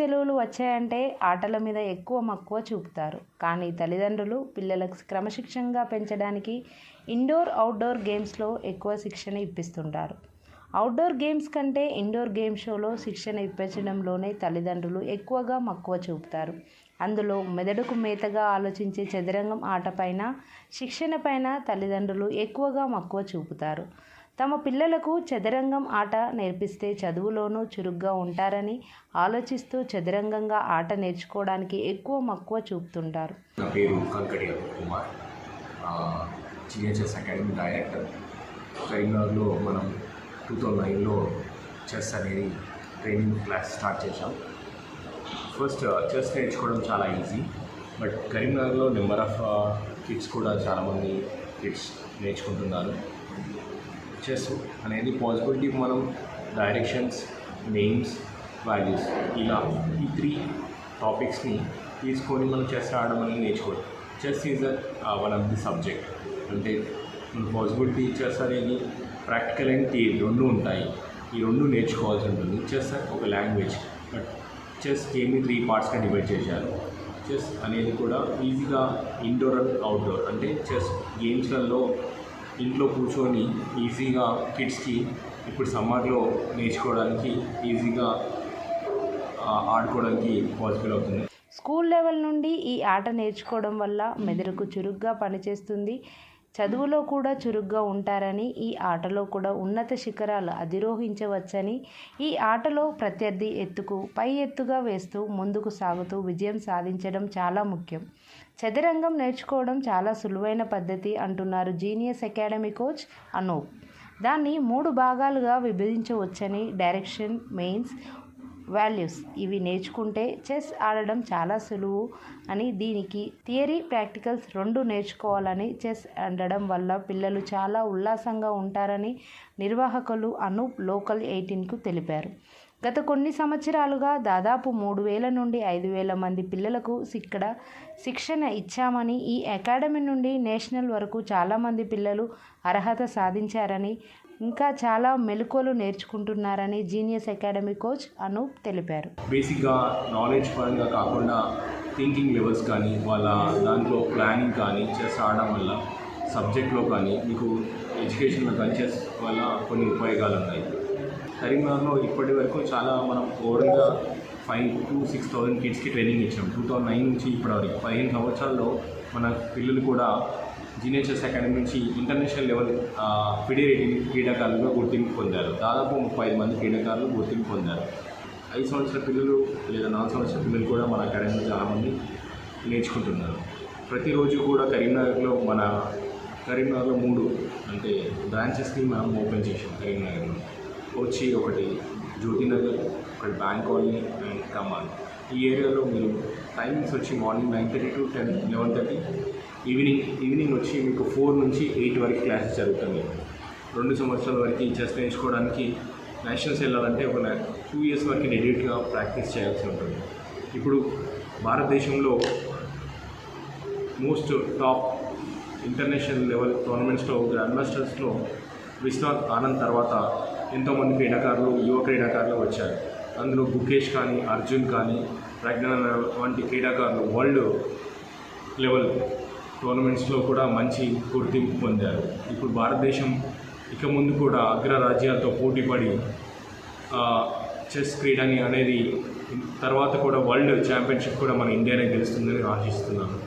సెలవులు వచ్చాయంటే ఆటల మీద ఎక్కువ మక్కువ చూపుతారు. కానీ తల్లిదండ్రులు పిల్లలకు క్రమశిక్షణగా పెంచడానికి ఇండోర్ అవుట్డోర్ గేమ్స్లో ఎక్కువ శిక్షణ ఇప్పిస్తుంటారు. అవుట్డోర్ గేమ్స్ కంటే ఇండోర్ గేమ్ షోలో శిక్షణ ఇప్పించడంలోనే తల్లిదండ్రులు ఎక్కువగా మక్కువ చూపుతారు. అందులో మెదడుకు మేతగా ఆలోచించే చదరంగం ఆటపైన శిక్షణపైన తల్లిదండ్రులు ఎక్కువగా మక్కువ చూపుతారు. తమ పిల్లలకు చదరంగం ఆట నేర్పిస్తే చదువులోనూ చురుగ్గా ఉంటారని ఆలోచిస్తూ చదరంగంగా ఆట నేర్చుకోవడానికి ఎక్కువ మక్కువ చూపుతుంటారు. నా పేరు Kankati Kumar. GHS academy director. కరీంనగర్లో మనం టూ థౌజండ్ నైన్లో చెస్ అనేది ట్రైనింగ్ క్లాస్ స్టార్ట్ చేశాం. ఫస్ట్ చెస్ నేర్చుకోవడం చాలా ఈజీ. బట్ కరీంనగర్లో నెంబర్ ఆఫ్ కిడ్స్ కూడా చాలామంది కిడ్స్ నేర్చుకుంటున్నారు. చెస్ అనేది పాజిబిలిటీ మనం డైరెక్షన్స్ నేమ్స్ వాల్యూస్ ఇలా ఈ త్రీ టాపిక్స్ని తీసుకొని మనం చెస్ ఆడడం అనేది నేర్చుకోవాలి. Chess is one of the subject అంటే మన చెస్ అనేది ప్రాక్టికల్ అండ్ థియరీ రెండు ఉంటాయి. ఈ రెండు నేర్చుకోవాల్సి ఉంటుంది. చెస్ ఒక లాంగ్వేజ్ బట్ చెస్ గేమ్ని త్రీ పార్ట్స్గా డివైడ్ చేశారు? చెస్ అనేది కూడా ఈజీగా ఇండోర్ అండ్ అవుట్డోర్ అంటే చెస్ గేమ్స్లలో ఇంట్లో కూర్చొని ఈజీగా కిడ్స్కి ఇప్పుడు సమ్మర్లో నేర్చుకోవడానికి ఈజీగా ఆడుకోవడానికి పాసిబుల్ అవుతుంది. స్కూల్ లెవెల్ నుండి ఈ ఆట నేర్చుకోవడం వల్ల మెదడుకు చురుగ్గా పనిచేస్తుంది. చదువులో కూడా చురుగ్గా ఉంటారని ఈ ఆటలో కూడా ఉన్నత శిఖరాలు అధిరోహించవచ్చని ఈ ఆటలో ప్రత్యర్థి ఎత్తుకు పై ఎత్తుగా వేస్తూ ముందుకు సాగుతూ విజయం సాధించడం చాలా ముఖ్యం. చదరంగం నేర్చుకోవడం చాలా సులువైన పద్ధతి అంటున్నారు జీనియస్ అకాడమీ కోచ్ అనూప్. దాన్ని మూడు భాగాలుగా విభజించవచ్చని డైరెక్షన్ మెయిన్స్ వాల్యూస్ ఇవి నేర్చుకుంటే చెస్ ఆడడం చాలా సులువు అని దీనికి థియరీ ప్రాక్టికల్స్ రెండు నేర్చుకోవాలని చెస్ ఆడడం వల్ల పిల్లలు చాలా ఉల్లాసంగా ఉంటారని నిర్వాహకులు అనూప్ లోకల్ ఎయిటీన్కు తెలిపారు. గత కొన్ని సంవత్సరాలుగా దాదాపు మూడు వేల నుండి ఐదు వేల మంది పిల్లలకు ఇక్కడ శిక్షణ ఇచ్చామని ఈ అకాడమీ నుండి నేషనల్ వరకు చాలామంది పిల్లలు అర్హత సాధించారని ఇంకా చాలా మెలకువలు నేర్చుకుంటున్నారని జీనియస్ అకాడమీ కోచ్ అనూప్ తెలిపారు. బేసిక్గా నాలెడ్జ్ పరంగా కాకుండా థింకింగ్ లెవెల్స్ కానీ వాళ్ళ దాంట్లో ప్లానింగ్ కానీ చెస్ ఆడడం వల్ల సబ్జెక్ట్లో కానీ మీకు ఎడ్యుకేషన్లో కానీ చెస్ వల్ల కొన్ని ఉపయోగాలు ఉన్నాయి. కరీంనగర్లో ఇప్పటి వరకు చాలా మనం ఓవరాల్గా ఫైవ్ టు సిక్స్ థౌజండ్ కిడ్స్కి ట్రైనింగ్ ఇచ్చాం. టూ థౌజండ్ నైన్ నుంచి ఇప్పటివరకు పదిహేను సంవత్సరాల్లో మన పిల్లలు కూడా జీనియర్ చెస్ అకాడమీ నుంచి ఇంటర్నేషనల్ లెవెల్ ఫిడేరేటింగ్ క్రీడాకారులుగా గుర్తింపు పొందారు. దాదాపు ముప్పై ఐదు మంది క్రీడాకారులు గుర్తింపు పొందారు. ఐదు సంవత్సరాల పిల్లలు లేదా నాలుగు సంవత్సరాల పిల్లలు కూడా మన అకాడమీలో చాలామంది నేర్చుకుంటున్నారు. ప్రతిరోజు కూడా కరీంనగర్లో మన కరీంనగర్లో మూడు అంటే బ్రాంచెస్ని మనం ఓపెన్ చేసాం కరీంనగర్లో. వచ్చి ఒకటి జ్యోతినగర్ ఒకటి బ్యాంక్ కాలనీ అండ్ కమాన్ ఈ ఏరియాలో మీరు టైమింగ్స్ వచ్చి morning nine thirty to ten eleven thirty evening evening వచ్చి మీకు ఫోర్ నుంచి ఎయిట్ వరకు క్లాసెస్ జరుగుతుంది రెండు సంవత్సరాల వరకు చెస్ నేర్చుకోవడానికి నేషనల్స్ వెళ్ళాలంటే ఒక టూ ఇయర్స్ వరకు డెడికేట్గా ప్రాక్టీస్ చేయాల్సి ఉంటుంది. ఇప్పుడు భారతదేశంలో మోస్ట్ టాప్ ఇంటర్నేషనల్ లెవెల్ టోర్నమెంట్స్లో గ్రాండ్ మాస్టర్స్లో విశ్వనాథ్ ఆనంద్ తర్వాత ఎంతోమంది క్రీడాకారులు యువ క్రీడాకారులు వచ్చారు. అందులో గుకేష్ కానీ అర్జున్ కానీ ప్రజ్ఞాన వంటి క్రీడాకారులు వరల్డ్ లెవెల్ టోర్నమెంట్స్లో కూడా మంచి గుర్తింపు పొందారు. ఇప్పుడు భారతదేశం ఇక ముందు కూడా అగ్రరాజ్యాలతో పోటీపడి చెస్ క్రీడని అనేది తర్వాత కూడా వరల్డ్ ఛాంపియన్షిప్ కూడా మన ఇండియానే గెలుస్తుందని ఆశిస్తున్నాను.